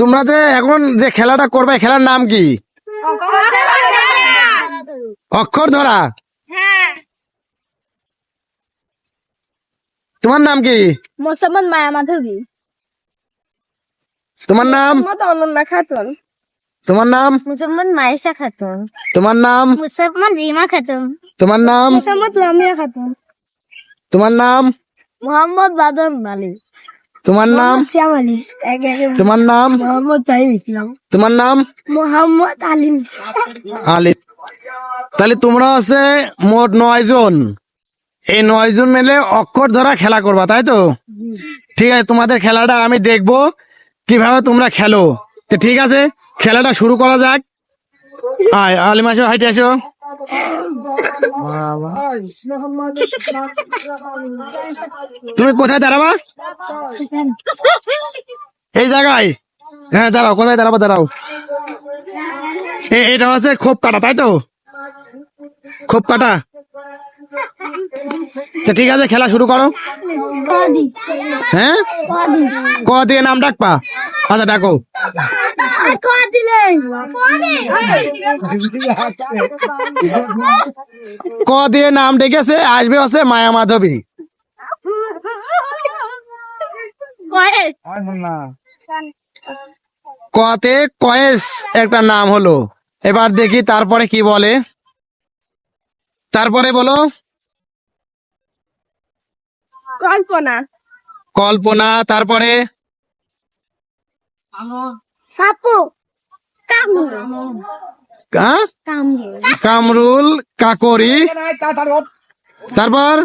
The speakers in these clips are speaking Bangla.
তোমরা যে এখন যে খেলাটা করবে খেলার নাম কি? অক্ষর ধরা। তোমার নাম কি? মোসাম্মদ মায়া মাধবী। তোমার নাম? অনন্যা খাতুন। তোমার নাম? মুসম্মদ মায়েশা খাতুন। তোমার নাম? মুসম্মদ রিমা খাতুন। তোমার নাম? মুসম্মদ লামিয়া খাতুন। তোমার নাম? মোহাম্মদ বাদন আলী তোমার নাম? তোমার নাম? মোহাম্মদ তাইম ইসলাম। তোমার নাম? মোহাম্মদ আলিম। আলিফ তাহলে তোমরা আছে মোট নয় জন। এই নয় জন মিলে অক্ষর ধরা খেলা করবা তাই তো? ঠিক আছে তোমাদের খেলাটা আমি দেখব কীভাবে তোমরা খেলো। তো ঠিক আছে খেলাটা শুরু করা যাক। আয় আলিম আসো হাইটে আসো। তুমি কোথায় দাঁড়াবা? এই জায়গায়। হ্যাঁ দাঁড়াও কোথায় দাঁড়াবো দাঁড়াও। এটা হচ্ছে খোপ কাটা তাই তো? খোপ কাটা তো ঠিক আছে খেলা শুরু করো। হ্যাঁ? ক দিয়ে নাম ডাকবা? আচ্ছা ডাকো। ক দিয়ে নাম ডেকেছে আসবে হচ্ছে মায়া মাধবী। কতে কয়েস একটা নাম হলো। এবার দেখি তারপরে কি বলে। তারপরে বলো। কল্পনা। কল্পনা তারপরে? কামরুল? কামরুল কামরুল কাকরি তারপর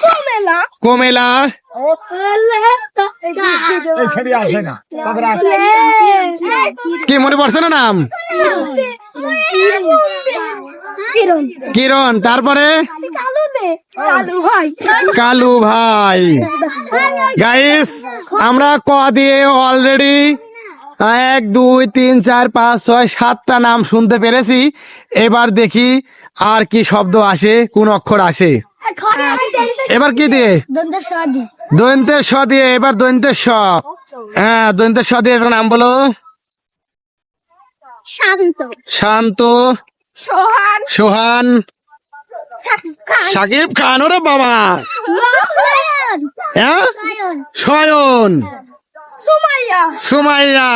কমেলা কোমেলা কি মনে পড়ছে না নাম কিরণ। কিরণ তারপরে? কালু ভাই। কালু ভাই। গাইস আমরা ক দিয়ে অলরেডি এক দুই তিন চার পাঁচ ছয় সাতটা নাম শুনতে পেরেছি। এবার দেখি আর কি শব্দ আসে কোন অক্ষর আসে। এবার কি দিয়ে? দন্ত দৈন্তের স দিয়ে এবার দৈন্তের স হ্যাঁ দৈন্তের স দিয়ে এবার নাম বলো। শান্ত। শান্ত। সোহান। সোহান। সাকিব খান। ওরে বাবা। হ্যাঁ? সায়ন সুমাইয়া। সুমাইয়া।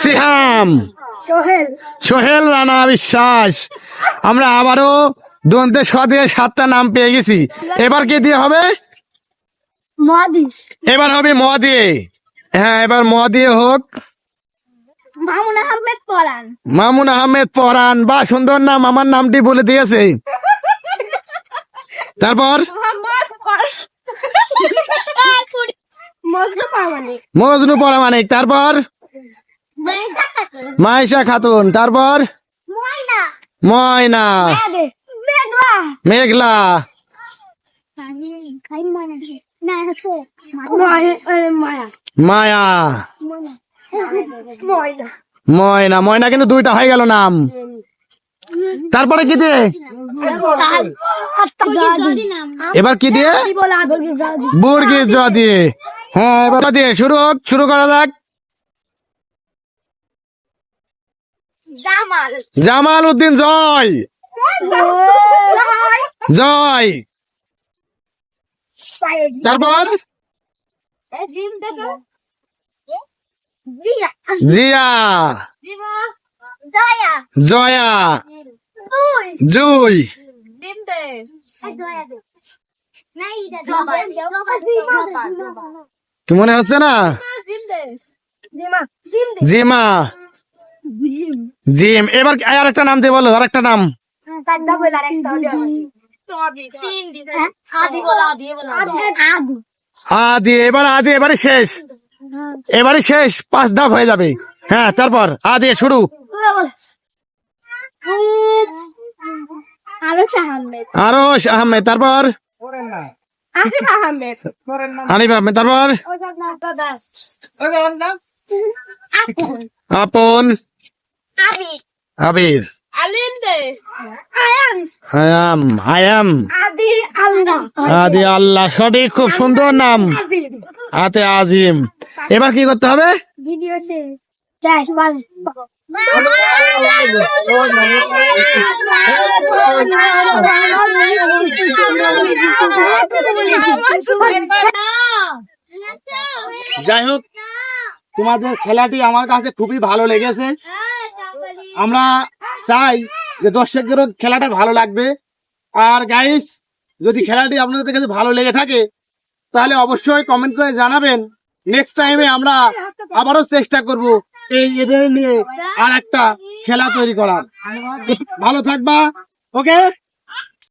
সিহাম সোহেল। সোহেল রানা বিশ্বাস। আমরা আবারও দন্তে স দিয়ে সাতটা নাম পেয়ে গেছি। এবার কি দিয়ে হবে? এবার হবে ম দিয়ে হ্যাঁ এবার ম দিয়ে হোক। মামুন আহমেদ পরান। মামুন আহমেদ পরান বা সুন্দর নাম আমার নামটি বলে দিয়েছে। তারপর? মজনু পারমানিক তারপর? মাইশা খাতুন। তারপর? ময়না। মেঘলা। মায়া। ময়না। ময়না কিন্তু দুইটা হয়ে গেল নাম। তারপরে কি দিয়ে? এবার কি দিয়ে? মুরগি জ দিয়ে। হ্যাঁ এবার দিয়ে। শুরু হোক শুরু করা যাক। জামাল। জামাল উদ্দিন জয়। জয়। তারপর? জিয়া জিয়া জয়া জয়া তুই জুই ডিম দে জয়া দে নাই কি মনে হচ্ছে না জিমা ডিম দে জিমা এবার আর একটা নাম দিয়ে বলো আর একটা নাম কাদা বলা একটা তিন দিন আদি বলা আদি বলা। আদি আদি। এবার আদি এবারে শেষ। এবারে শেষ পাঁচ ধাপ হয়ে যাবে। হ্যাঁ তারপর আদি শুরু। আরও আহমেদ। তারপর? হানিফ আহমেদ তারপর? আপন। আপন আবির Adi Allah. আদি আল্লাহ। সঠিক খুব সুন্দর নাম। হাতে আজিম। এবার কি করতে হবে. যাই হোক তোমাদের খেলাটি আমার কাছে খুবই ভালো লেগেছে। আমরা চাই যে দর্শকদেরও খেলাটা ভালো লাগবে। আর গাইস যদি খেলাটি আপনাদের কাছে ভালো লেগে থাকে তাহলে অবশ্যই কমেন্ট করে জানাবেন। নেক্সট টাইমে আমরা আবারও চেষ্টা করব এই এদের নিয়ে আর একটা খেলা তৈরি করার। ভালো থাকবা ওকে